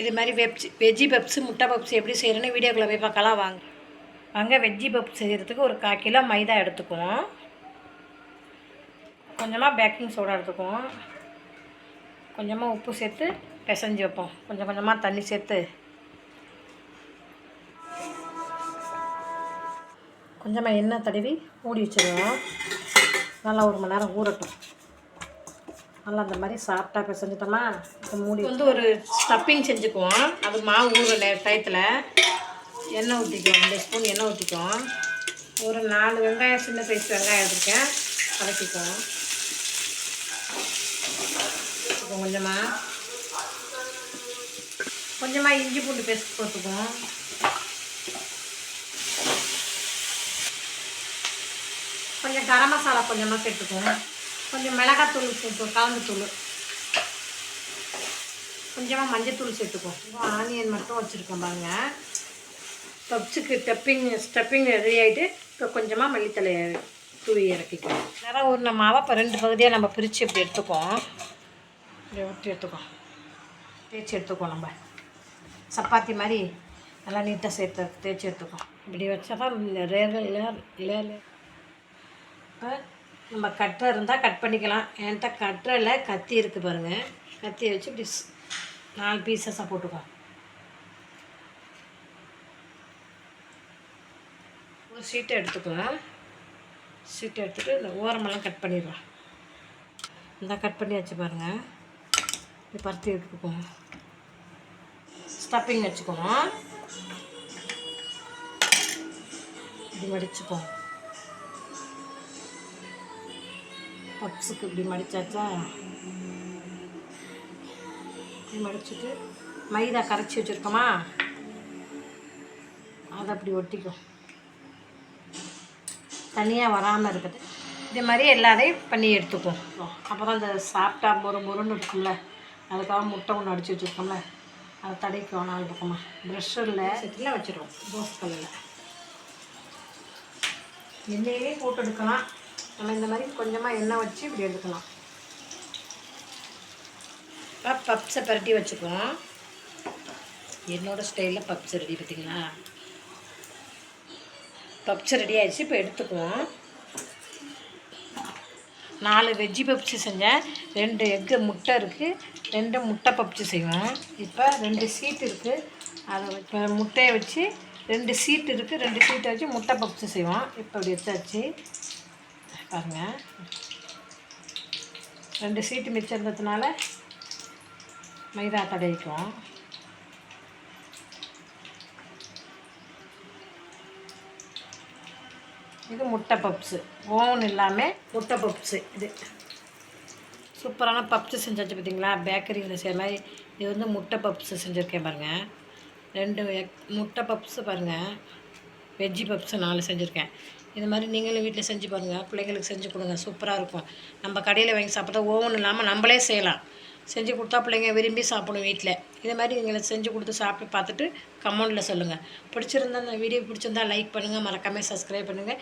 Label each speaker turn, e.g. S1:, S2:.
S1: இது மாதிரி வெப்ஸ் வெஜ்ஜி பப்ஸு முட்டை பப்ஸ் எப்படி செய்கிறேன்னு வீடியோக்குள்ளே போய் பார்க்கலாம் வாங்க. வாங்க வெஜ்ஜி பப்ஸ் செய்கிறதுக்கு ஒரு கால் கிலோ மைதா எடுத்துக்குவோம். கொஞ்சமாக பேக்கிங் சோடா எடுத்துக்குவோம். கொஞ்சமாக உப்பு சேர்த்து பிசைஞ்சு வைப்போம். கொஞ்சம் கொஞ்சமாக தண்ணி சேர்த்து. கொஞ்சமாக எண்ணெய் தடவி மூடி வச்சுருவோம். நல்லா ஒரு மணி நேரம் ஊறட்டும். நல்லா அந்த மாதிரி சாஃப்டாக பிசைஞ்சிட்டோமா இப்போ மூடி வந்து ஒரு ஸ்டப்பிங் செஞ்சுக்குவோம். அது மாவு ஊற டயத்தில். எண்ணெய் ஊற்றிக்குவோம் ரெண்டு ஸ்பூன் எண்ணெய் ஊற்றிக்குவோம் ஒரு நாலு வெங்காயம் சின்ன சைஸ் வெங்காயம் எடுத்துருக்கேன் வதக்கிக்குவோம். இப்போ கொஞ்சமாக கொஞ்சமாக இஞ்சி பூண்டு பேஸ்ட் போட்டுக்குவோம். கொஞ்சம் கரம் மசாலா கொஞ்சமாக சேர்த்துக்குவோம். கொஞ்சம் மிளகாத்தூள் சேர்த்து கலந்துத்தூள். கொஞ்சமாக மஞ்சத்தூள் சேர்த்துக்குவோம் ஆனியன் மட்டும் வச்சுருக்கோம் பாருங்க. பப்ஸுக்கு ஸ்டப்பிங் ஸ்டெப்பிங் ரெடி ஆகிட்டு இப்போ கொஞ்சமாக மல்லித்தலை தூவி இறக்கிக்குவோம் நேரம் ஒரு மாவை இப்போ ரெண்டு பகுதியாக நம்ம பிரித்து இப்படி எடுத்துக்குவோம் இப்படி ஒட்டி எடுத்துக்குவோம் தேய்ச்சி எடுத்துக்குவோம் நம்ம. சப்பாத்தி மாதிரி நல்லா நீட்டாக சேர்த்து தேய்ச்சி எடுத்துக்குவோம் இப்படி வச்சா தான் ரேர் லேர் இப்போ நம்ம கட்டை இருந்தால் கட் பண்ணிக்கலாம். என்கிட்ட கட்டை கத்தி இருக்குது பாருங்கள் கத்தியை வச்சு இப்படி நாலு பீசஸாக போட்டுக்கோ. ஒரு சீட்டை எடுத்துக்குவோம் சீட்டை எடுத்துகிட்டு இந்த ஓரமெல்லாம் கட் பண்ணிடுவோம் இந்த கட் பண்ணி வச்சு பாருங்கள் இப்படி பருத்தி எடுத்துக்கோங்க ஸ்டப்பிங் வச்சுக்குவோம் இப்படி மடிச்சுக்கோங்க பப்ஸுக்கு இப்படி மடிச்சாச்சா? இப்படி மடிச்சுட்டு மைதா கரைச்சி வச்சுருக்கோமா? அதை அப்படி ஒட்டிக்கும் தனியாக வராமல் இருக்குது இதே மாதிரி எல்லாத்தையும் பண்ணி எடுத்துக்குவோம் அப்புறம் இந்த சாப்பிட்டா மொறு மொறுன்னு இருக்கும்ல. அதுக்காக முட்டை ஒன்று அடித்து வச்சுருக்கோம்ல. அதை தடைக்குவோம் நாலு பக்கமாக ப்ரெஷ்ஷில் செட்டில் வச்சுருவோம். தோசை கல்லில். எண்ணெயிலே போட்டு எடுக்கலாம். நம்ம இந்த மாதிரி கொஞ்சமாக எண்ணெய் வச்சு இப்படி எடுக்கலாம் இப்போ பப்ஸை பரட்டி வச்சுக்குவோம். என்னோடய ஸ்டைலில் பப்ஸ் ரெடி பார்த்தீங்களா பப்ஸ் ரெடி ஆயிடுச்சு இப்போ எடுத்துக்குவோம். நாலு வெஜ்ஜி பப்ஸு செஞ்சேன். ரெண்டு எக்கு முட்டை இருக்குது ரெண்டு முட்டை பப்ஸு செய்வோம். இப்போ ரெண்டு சீட் இருக்குது அதை இப்போ முட்டையை வச்சு ரெண்டு சீட் இருக்குது ரெண்டு சீட்டை வச்சு முட்டை பப்ஸு செய்வோம். இப்போ அப்படி வச்சாச்சு பாருங்கள் ரெண்டு சீட்டு மிச்சம் இருந்ததுனால மைதா தடவிக்குவோம். இது முட்டை பப்ஸு. ஓவன் இல்லாமல் முட்டை பப்ஸு இது. சூப்பரான பப்ஸு செஞ்சாச்சு பார்த்தீங்களா பேக்கரியில் செய்கிற மாதிரி. இது வந்து முட்டை பப்ஸு செஞ்சுருக்கேன் பாருங்கள் ரெண்டு எக் முட்டை பப்ஸு பாருங்கள் வெஜ்ஜி பப்ஸு நாலு செஞ்சுருக்கேன். இது மாதிரி நீங்களும் வீட்டில் செஞ்சு பாருங்கள் பிள்ளைங்களுக்கு செஞ்சு கொடுங்க. சூப்பராக இருக்கும். நம்ம கடையில் வாங்கி சாப்பிட்டா ஓவன் இல்லாமல் நம்மளே செய்யலாம். செஞ்சு கொடுத்தா பிள்ளைங்க விரும்பி சாப்பிடும் வீட்டில் இதே மாதிரி நீங்களை செஞ்சு கொடுத்து சாப்பிட்டு பார்த்துட்டு கமெண்டில் சொல்லுங்கள் பிடிச்சிருந்தா இந்த வீடியோ பிடிச்சிருந்தா லைக் பண்ணுங்கள் மறக்காமல் சப்ஸ்கிரைப் பண்ணுங்கள்